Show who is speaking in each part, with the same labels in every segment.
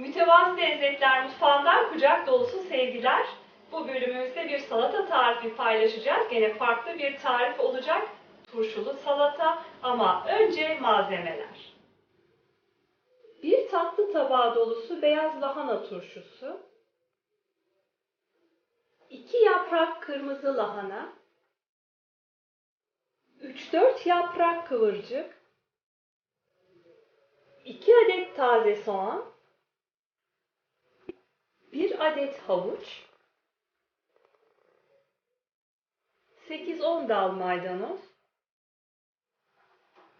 Speaker 1: Mütevazı Lezzetler Mutfağı'ndan kucak dolusu sevgiler. Bu bölümümüzde bir salata tarifi paylaşacağız. Gene farklı bir tarif olacak. Turşulu salata ama önce malzemeler. Bir tatlı tabağı dolusu beyaz lahana turşusu. 2 yaprak kırmızı lahana. 3-4 yaprak kıvırcık. 2 adet taze soğan. 1 adet havuç. 8-10 dal maydanoz.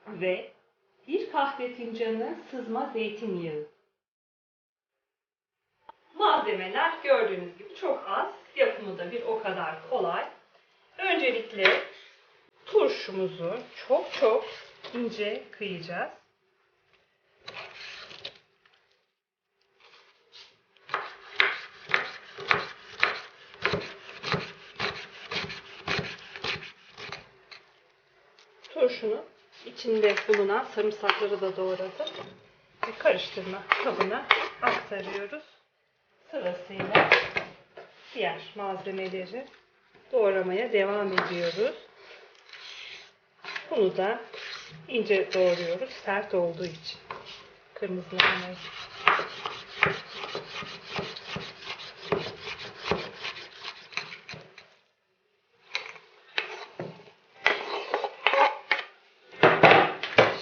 Speaker 1: Ve 1 kahve fincanı sızma zeytinyağı. Malzemeler gördüğünüz gibi çok az. Yapımı da bir o kadar kolay. Öncelikle turşumuzu çok çok ince kıyacağız. Turşunu içinde bulunan sarımsakları da doğradık. Ve karıştırma kabına aktarıyoruz. Sırasıyla diğer malzemeleri doğramaya devam ediyoruz. Bunu da ince doğruyoruz sert olduğu için. Kırmızı lahanayı.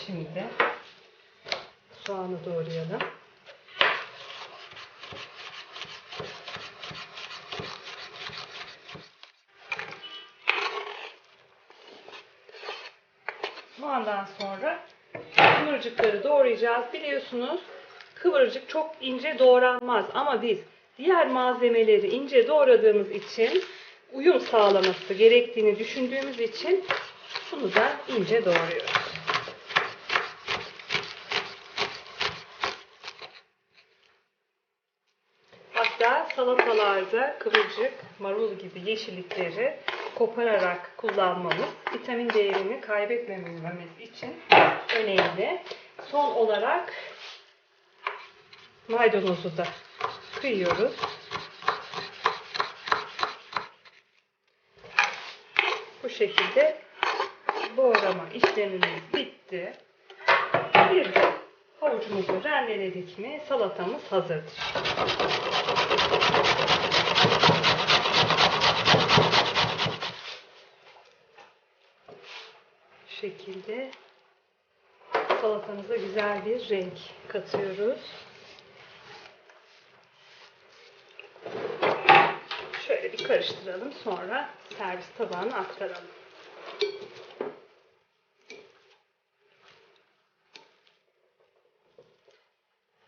Speaker 1: Şimdi soğanı doğrayalım. Soğandan sonra kıvırcıkları doğrayacağız. Biliyorsunuz kıvırcık çok ince doğranmaz ama biz diğer malzemeleri ince doğradığımız için uyum sağlaması gerektiğini düşündüğümüz için bunu da ince doğruyoruz. Salatalarda kıvırcık, marul gibi yeşillikleri kopararak kullanmamız, vitamin değerini kaybetmememiz için önemli. Son olarak maydanozu da kıyıyoruz. Bu şekilde doğrama işlemimiz bitti. Bir de havucumuzu rendeledik mi salatamız hazırdır. Şu şekilde salatamıza güzel bir renk katıyoruz. Şöyle bir karıştıralım sonra servis tabağına aktaralım.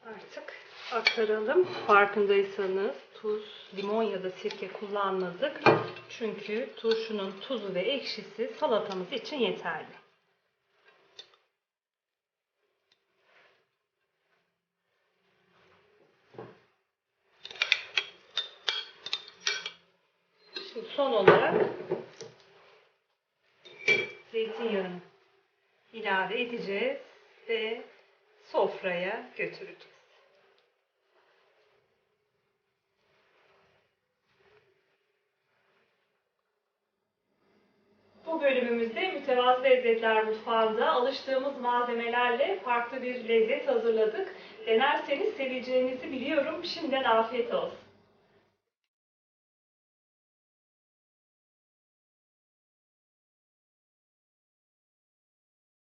Speaker 1: Artık aktaralım. Farkındaysanız tuz, limon ya da sirke kullanmadık. Çünkü turşunun tuzu ve ekşisi salatamız için yeterli. Şimdi son olarak zeytinyağını ilave edeceğiz ve sofraya götüreceğiz. Bu bölümümüzde Mütevazı Lezzetler Mutfağı'nda alıştığımız malzemelerle farklı bir lezzet hazırladık. Denerseniz seveceğinizi biliyorum. Şimdiden afiyet olsun.